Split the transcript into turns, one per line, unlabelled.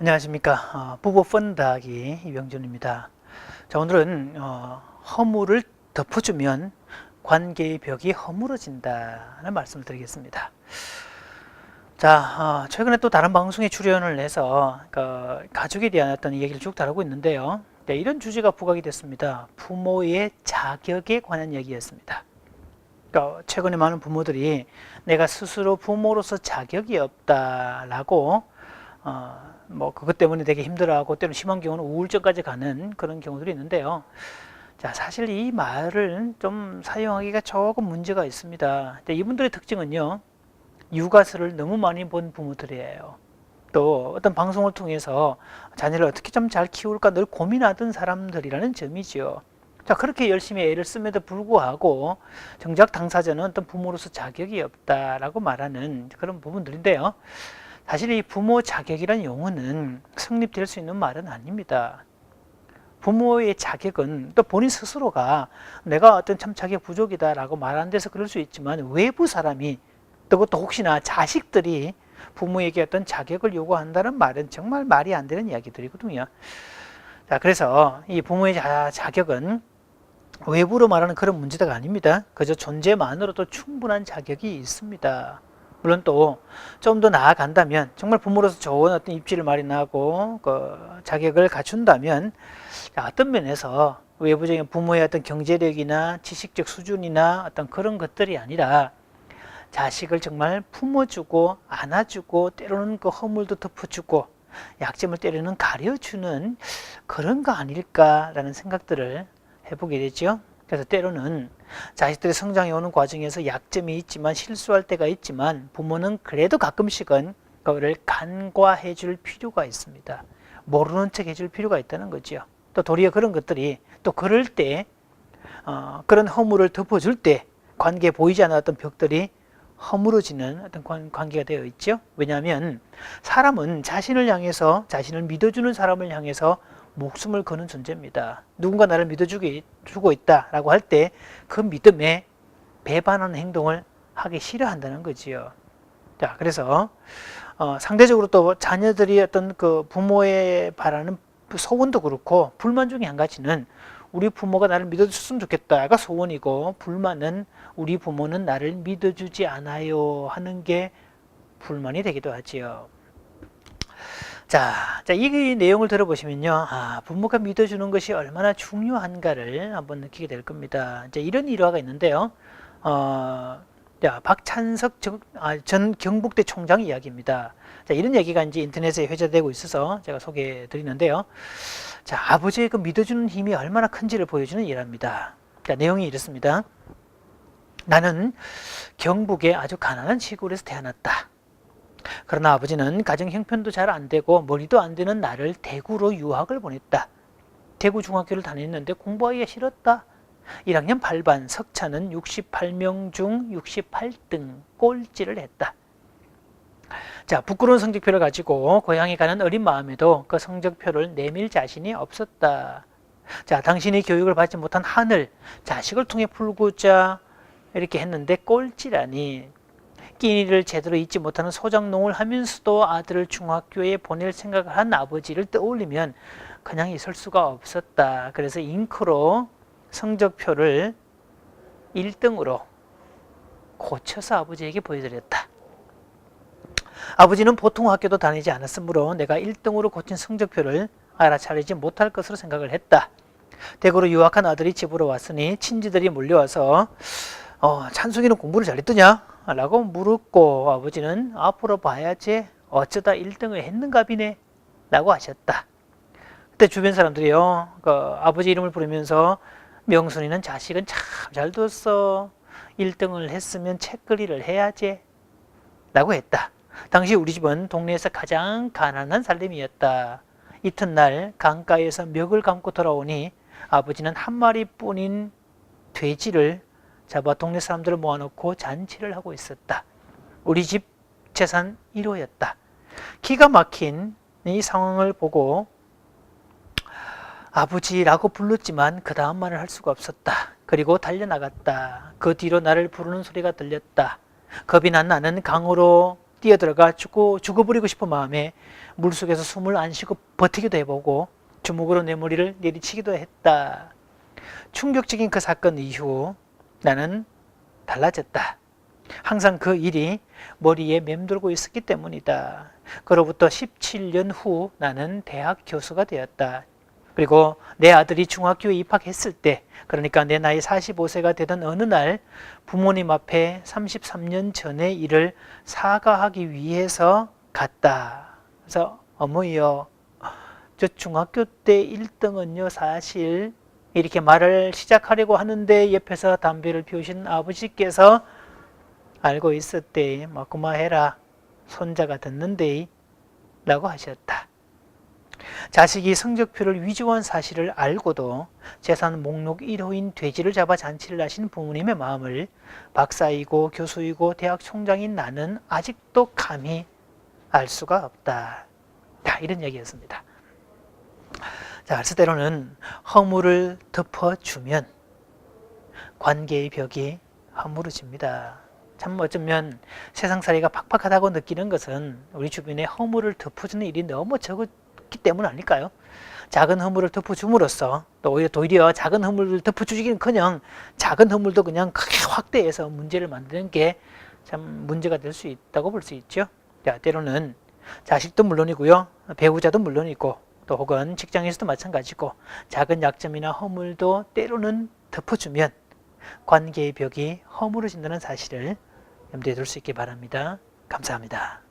안녕하십니까 어, 부부 펀드하기 이병준입니다. 자 오늘은 어, 허물을 덮어주면 관계의 벽이 허물어진다는 말씀을 드리겠습니다. 자 어, 최근에 또 다른 방송에 출연을 해서 그 가족에 대한 어떤 얘기를 쭉 다루고 있는데요. 네, 이런 주제가 부각이 됐습니다. 부모의 자격에 관한 얘기였습니다. 그러니까 최근에 많은 부모들이 내가 스스로 부모로서 자격이 없다라고 어, 뭐 그것 때문에 되게 힘들어하고 때로 심한 경우는 우울증까지 가는 그런 경우들이 있는데요. 자 사실 이 말을 좀 사용하기가 조금 문제가 있습니다. 근데 이분들의 특징은요 육아서를 너무 많이 본 부모들이에요. 또 어떤 방송을 통해서 자녀를 어떻게 좀 잘 키울까 늘 고민하던 사람들이라는 점이지요. 자 그렇게 열심히 애를 씀에도 불구하고 정작 당사자는 어떤 부모로서 자격이 없다라고 말하는 그런 부분들인데요. 사실 이 부모 자격이라는 용어는 성립될 수 있는 말은 아닙니다. 부모의 자격은 또 본인 스스로가 내가 어떤 참 자격 부족이다라고 말하는 데서 그럴 수 있지만 외부 사람이 또 그것도 혹시나 자식들이 부모에게 어떤 자격을 요구한다는 말은 정말 말이 안 되는 이야기들이거든요. 자, 그래서 이 부모의 자, 자격은 외부로 말하는 그런 문제가 아닙니다. 그저 존재만으로도 충분한 자격이 있습니다. 물론 또 좀 더 나아간다면 정말 부모로서 좋은 어떤 입지를 마련하고 그 자격을 갖춘다면 어떤 면에서 외부적인 부모의 어떤 경제력이나 지식적 수준이나 어떤 그런 것들이 아니라 자식을 정말 품어주고 안아주고 때로는 그 허물도 덮어주고 약점을 때로는 가려주는 그런 거 아닐까라는 생각들을 해보게 되죠. 그래서 때로는 자식들의 성장해 오는 과정에서 약점이 있지만 실수할 때가 있지만 부모는 그래도 가끔씩은 그거를 간과해 줄 필요가 있습니다. 모르는 척 해줄 필요가 있다는 거죠. 또 도리어 그런 것들이 또 그럴 때 어, 그런 허물을 덮어줄 때 관계에 보이지 않았던 벽들이 허물어지는 어떤 관, 관계가 되어 있죠. 왜냐하면 사람은 자신을 향해서 자신을 믿어주는 사람을 향해서 목숨을 거는 존재입니다. 누군가 나를 믿어주고 있다라고 할 때 그 믿음에 배반하는 행동을 하기 싫어한다는 거지요. 자, 그래서 어, 상대적으로 또 자녀들이 어떤 그 부모의 바라는 소원도 그렇고 불만 중에 한 가지는 우리 부모가 나를 믿어줬으면 좋겠다가 소원이고 불만은 우리 부모는 나를 믿어주지 않아요 하는 게 불만이 되기도 하지요. 자, 자, 이 내용을 들어보시면요. 아, 부모가 믿어주는 것이 얼마나 중요한가를 한번 느끼게 될 겁니다. 이제 이런 일화가 있는데요. 어, 자, 박찬석 전, 아, 전 경북대 총장 이야기입니다. 자, 이런 얘기가 이제 인터넷에 회자되고 있어서 제가 소개해 드리는데요. 자, 아버지의 그 믿어주는 힘이 얼마나 큰지를 보여주는 일화입니다. 자, 내용이 이렇습니다. 나는 경북의 아주 가난한 시골에서 태어났다. 그러나 아버지는 가정 형편도 잘 안 되고 머리도 안 되는 나를 대구로 유학을 보냈다. 대구 중학교를 다녔는데 공부하기가 싫었다. 1학년 8반 석차는 68명 중 68등 꼴찌를 했다. 자, 부끄러운 성적표를 가지고 고향에 가는 어린 마음에도 그 성적표를 내밀 자신이 없었다. 자, 당신이 교육을 받지 못한 하늘, 자식을 통해 풀고자 이렇게 했는데 꼴찌라니 끼니를 제대로 잊지 못하는 소장농을 하면서도 아들을 중학교에 보낼 생각을 한 아버지를 떠올리면 그냥 있을 수가 없었다. 그래서 잉크로 성적표를 1등으로 고쳐서 아버지에게 보여드렸다. 아버지는 보통 학교도 다니지 않았으므로 내가 1등으로 고친 성적표를 알아차리지 못할 것으로 생각을 했다. 대구로 유학한 아들이 집으로 왔으니 친지들이 몰려와서 어, 찬숙이는 공부를 잘했더냐? 라고 물었고 아버지는 앞으로 봐야지 어쩌다 1등을 했는가 비네 라고 하셨다. 그때 주변 사람들이요 그 아버지 이름을 부르면서 명순이는 자식은 참 잘 뒀어 1등을 했으면 책거리를 해야지 라고 했다. 당시 우리 집은 동네에서 가장 가난한 살림이었다. 이튿날 강가에서 멱을 감고 돌아오니 아버지는 한 마리뿐인 돼지를 잡아 동네 사람들을 모아놓고 잔치를 하고 있었다. 우리 집 재산 1호였다. 기가 막힌 이 상황을 보고 아버지라고 불렀지만 그 다음 말을 할 수가 없었다. 그리고 달려나갔다. 그 뒤로 나를 부르는 소리가 들렸다. 겁이 난 나는 강으로 뛰어들어가 죽고 죽어버리고 싶은 마음에 물속에서 숨을 안 쉬고 버티기도 해보고 주먹으로 내 머리를 내리치기도 했다. 충격적인 그 사건 이후 나는 달라졌다. 항상 그 일이 머리에 맴돌고 있었기 때문이다. 그로부터 17년 후 나는 대학 교수가 되었다. 그리고 내 아들이 중학교에 입학했을 때, 그러니까 내 나이 45세가 되던 어느 날 부모님 앞에 33년 전의 일을 사과하기 위해서 갔다. 그래서 어머니요, 저 중학교 때 1등은요 사실 이렇게 말을 시작하려고 하는데 옆에서 담배를 피우신 아버지께서 알고 있었대. 뭐 그만해라. 손자가 듣는데 라고 하셨다. 자식이 성적표를 위조한 사실을 알고도 재산 목록 1호인 돼지를 잡아 잔치를 하신 부모님의 마음을 박사이고 교수이고 대학 총장인 나는 아직도 감히 알 수가 없다. 자, 이런 얘기였습니다. 자, 때로는 허물을 덮어주면 관계의 벽이 허물어집니다. 참 어쩌면 세상살이가 팍팍하다고 느끼는 것은 우리 주변에 허물을 덮어주는 일이 너무 적었기 때문 아닐까요? 작은 허물을 덮어줌으로써 또 오히려 도리어 작은 허물을 덮어주기는커녕 작은 허물도 그냥 크게 확대해서 문제를 만드는 게 참 문제가 될 수 있다고 볼 수 있죠. 자, 때로는 자식도 물론이고요, 배우자도 물론이고 또 혹은 직장에서도 마찬가지고 작은 약점이나 허물도 때로는 덮어주면 관계의 벽이 허물어진다는 사실을 염두에 둘 수 있기 바랍니다. 감사합니다.